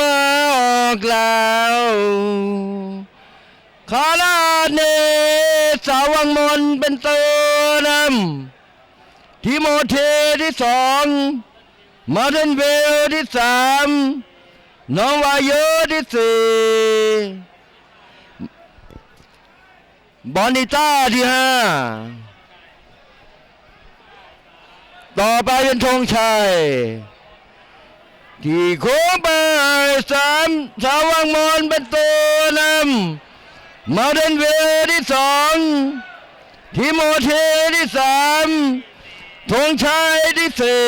อกแล้วคาราเนสาวังมนเป็นตัวนำทิโมเทที่สองมาเทนเวลที่สามน้องวายเยอที่สี่บอนิต้าที่ห้าต่อไปเป็นธงชัย ที่โค้งไปสามสาวังมอนเป็นตัวนำมาเดนเวที่สองทิโมเทที่สามธงชัยที่สี่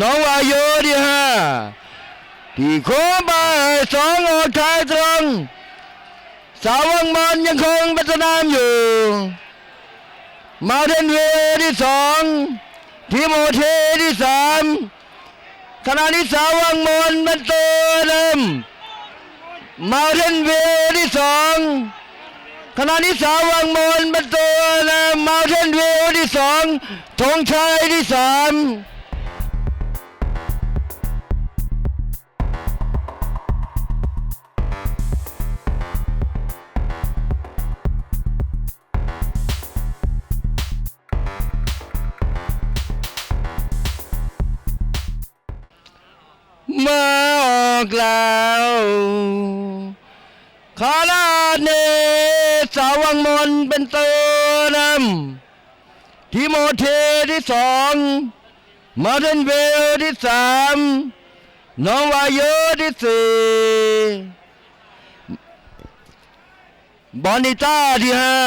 น้องวายโยที่ห้าที่โค้งไปสองออกท้ายตรงสาวังมอนยังคงเป็นสนามอยู่ มาเทนเวที่สอง ทิโมเทที่สามขณะนี้สาวังมนเป็นตัวเดิมมาเทนเวที่สองขณะนี้สาวังมนเป็นตัวเดิมมาเทนเวที่สองธงชัยที่สาม อกแล้วคาราเนสาวังมนเป็นตัวนำทิโมเทที่สองมาเทนเวลที่สามน้องวายเยอที่สี่บอนิต้าที่ห้า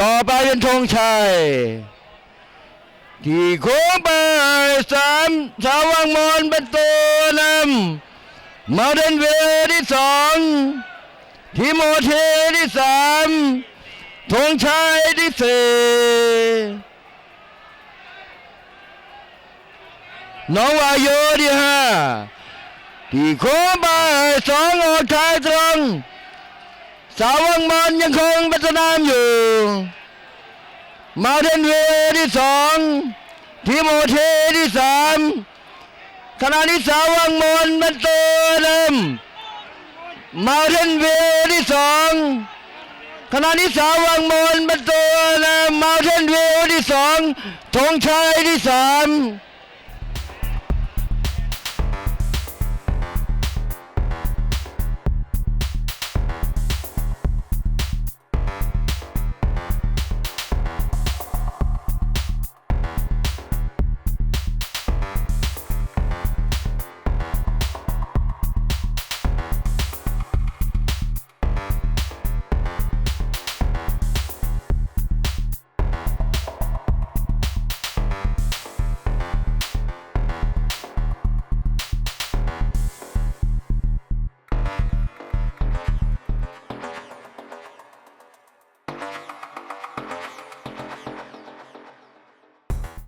ต่อไปเป็นธงชัย ที่โค้งไปส สาวังมอนเป็นตัวนำมาเดนเวที่สองทิโมเทที่สามธงชัยที่สี่น้องวายโยที่ห้าที่โค้งไปสองออกท้ายตรง สาวังมอนยังคงเป็นสนามอยู่ มาเทนเวที่สอง ทิโมเทที่สามขณะนี้สาวังมนเป็นตัวเดิมมาเทนเวที่สองขณะนี้สาวังมนเป็นตัวเดิมมาเทนเวที่สองธงชัยที่สาม